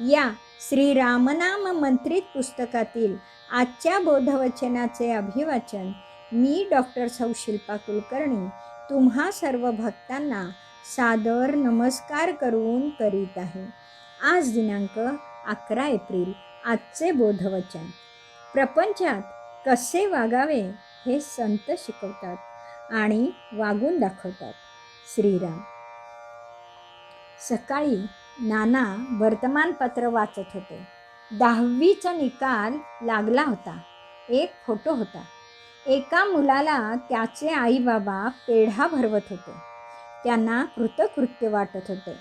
या श्री रामनाम मंत्रित पुस्तकातील आजच्या बोधवचनाचे अभिवाचन मी डॉक्टर सौशिल्पा कुलकर्णी तुम्हा सर्व भक्तांना सादर नमस्कार करून करीत आहे. आज दिनांक अकरा एप्रिल आजचे बोधवचन. प्रपंचात कसे वागावे हे संत शिकवतात आणि वागून दाखवतात. श्रीराम. सकाळी नाना वर्तमानपत्र वाचत होते. दहावीचा निकाल लागला होता. एक फोटो होता. एका मुलाला त्याचे आईबाबा पेढा भरवत होते. त्यांना कृतकृत्य वाटत होते.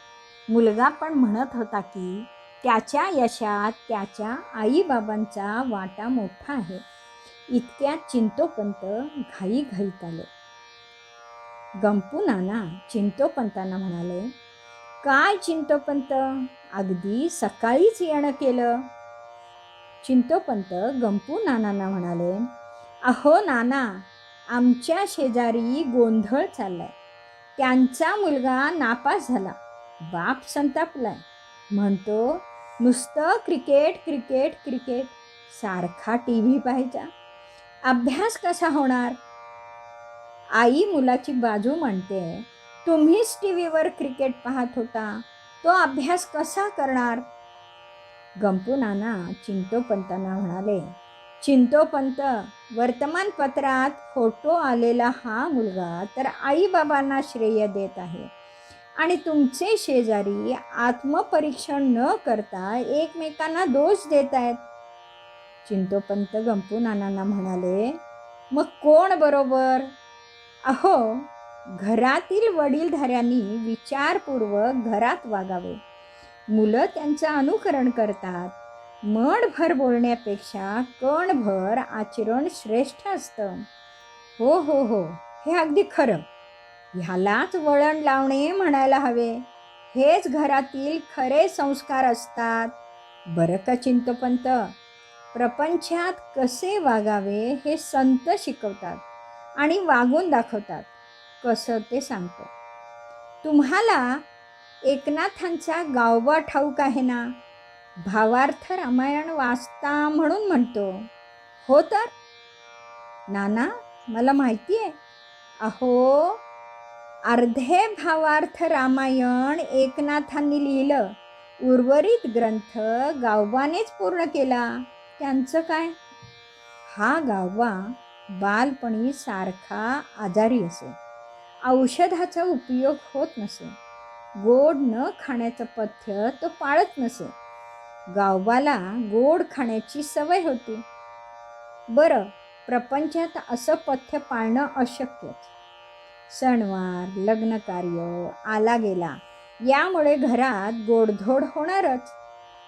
मुलगा पण म्हणत होता की त्याच्या यशात त्याच्या आईबाबांचा वाटा मोठा आहे. इतक्यात चिंतोपंत घाई घाईत आले. गंपू नाना चिंतोपंतांना म्हणाले काय चिंतोपंत? अगदी सकाळीच येणं केलं. चिंतोपंत गंपू नानांना म्हणाले अहो नाना आमच्या शेजारी गोंधळ चाललाय. त्यांचा मुलगा नापास झाला. बाप संतापलाय. म्हणतो नुसतं क्रिकेट क्रिकेट क्रिकेट. सारखा टी व्ही पाहायचा. अभ्यास कसा होणार? आई मुलाची बाजू म्हणते तुम्हीच टी व्हीवर क्रिकेट पाहत होता. तो अभ्यास कसा करणार? गंपू नाना चिंतोपंतांना म्हणाले चिंतोपंत वर्तमानपत्रात फोटो आलेला हा मुलगा तर आईबाबांना श्रेय देत आहे. आणि तुमचे शेजारी आत्मपरीक्षण न करता एकमेकांना दोष देत आहेत. चिंतोपंत गंपू नानांना म्हणाले मग कोण बरोबर? अहो घरातील वडीलधाऱ्यांनी विचारपूर्वक घरात वागावे. मुलं त्यांचं अनुकरण करतात. मणभर बोलण्यापेक्षा कणभर आचरण श्रेष्ठ असतं. हो हो हो हे अगदी खरं. ह्यालाच वळण लावणे म्हणायला हवे. हेच घरातील खरे संस्कार असतात. बरं का चिंतपंत? प्रपंचात कसे वागावे हे संत शिकवतात आणि वागून दाखवतात. कसं ते सांगतो. तुम्हाला एकनाथांचा गावबा ठाऊक आहे ना? भावार्थ रामायण वाचता म्हणून म्हणतो. हो तर? नाना मला माहिती आहे अहो अर्धे भावार्थ रामायण एकनाथांनी लिहिलं. उर्वरित ग्रंथ गावबानेच पूर्ण केला. त्यांचं काय? हा गावबा बालपणी सारखा आजारी असे. औषधाचा उपयोग होत नसे. गोड न खाण्याचं पथ्य तो पाळत नसे. गावबाला गोड खाण्याची सवय होती. बरं प्रपंचात असं पथ्य पाळणं अशक्यच. सणवार लग्नकार्य आला गेला यामुळे घरात गोडधोड होणारच.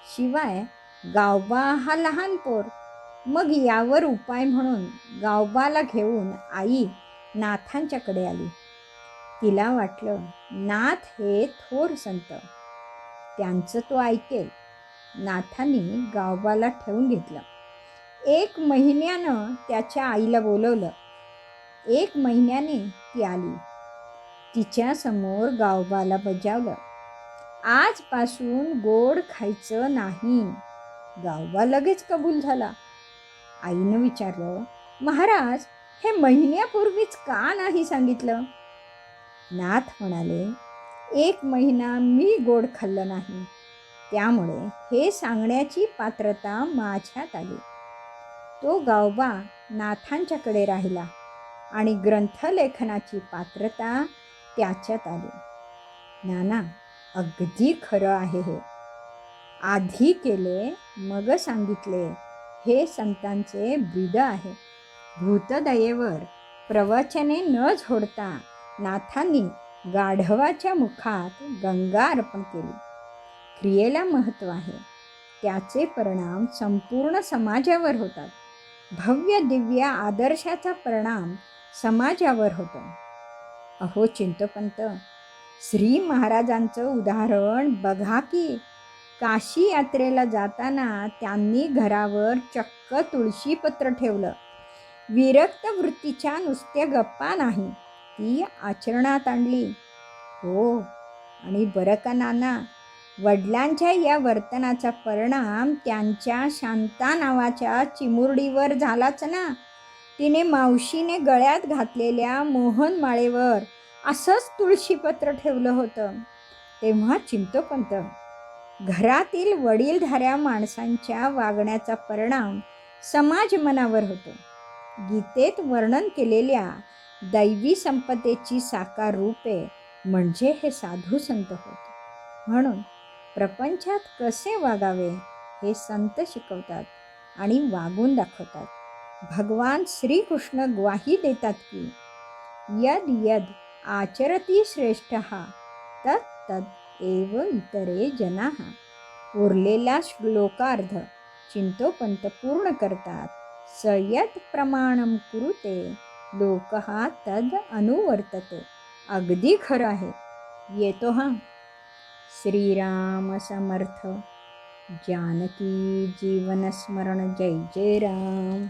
शिवाय गावबा हा लहान पोर. मग यावर उपाय म्हणून गावबाला घेऊन आई नाथांच्याकडे आली. तिला वाटलं नाथ हे थोर संत. त्यांचं तो ऐकेल. नाथांनी गावबाला ठेवून घेतलं. एक महिन्यानं त्याच्या आईला बोलवलं. एक महिन्याने ती आली. तिच्यासमोर गावबाला बजावलं. आजपासून गोड खायचं नाही. गावबा लगेच कबूल झाला. आईनं विचारलं महाराज हे महिन्यापूर्वीच का नाही सांगितलं? नाथ म्हणाले एक महिना मी गोड खाल्लं नाही. त्यामुळे हे सांगण्याची पात्रता माझ्यात आली तो गावबा नाथांच्याकडे राहिला आणि ग्रंथलेखनाची पात्रता त्याच्यात आली. नाना अगदी खरं आहे हे. आधी केले मग सांगितले. हे संतांचे ब्रिद आहे. भूतदयेवर प्रवचने न झोडता नाथांनी गाढवाच्या मुखात गंगा अर्पण केली. क्रियेला महत्त्व आहे. त्याचे परिणाम संपूर्ण समाजावर होतात. भव्य दिव्य आदर्शाचा परिणाम समाजावर होतो. अहो चिंतपंत श्री महाराजांचं उदाहरण बघा की काशी यात्रेला जाताना त्यांनी घरावर चक्क तुळशीपत्र ठेवलं. विरक्त वृत्तीच्या नुसत्या गप्पा नाही. ती आचरणात आणली. हो आणि बरं का नाना वडिलांच्या या वर्तनाचा परिणाम त्यांच्या शांता नावाच्या चिमुरडीवर झालाच ना? तिने मावशीने गळ्यात घातलेल्या मोहन माळेवर असंच तुळशीपत्र ठेवलं होतं. तेव्हा चिंतोपंत घरातील वडीलधाऱ्या माणसांच्या वागण्याचा परिणाम समाज मनावर होतो. गीतेत वर्णन केलेल्या दैवी संपदेची साकार रूपे म्हणजे हे साधू संत होत. म्हणून प्रपंचात कसे वागावे हे संत शिकवतात आणि वागून दाखवतात. भगवान श्रीकृष्ण ग्वाही देतात की यद यद आचरती श्रेष्ठ हा तत् तत् एव इतरे जना. उरलेला श्लोकार्ध चिंतोपंत पूर्ण करतात. सयत प्रमाणम कुरुते लोक तद अनुवर्तते. अगदी खरं आहे. येतो हा. श्रीराम समर्थ. जानकी जीवनस्मरण जय जय राम.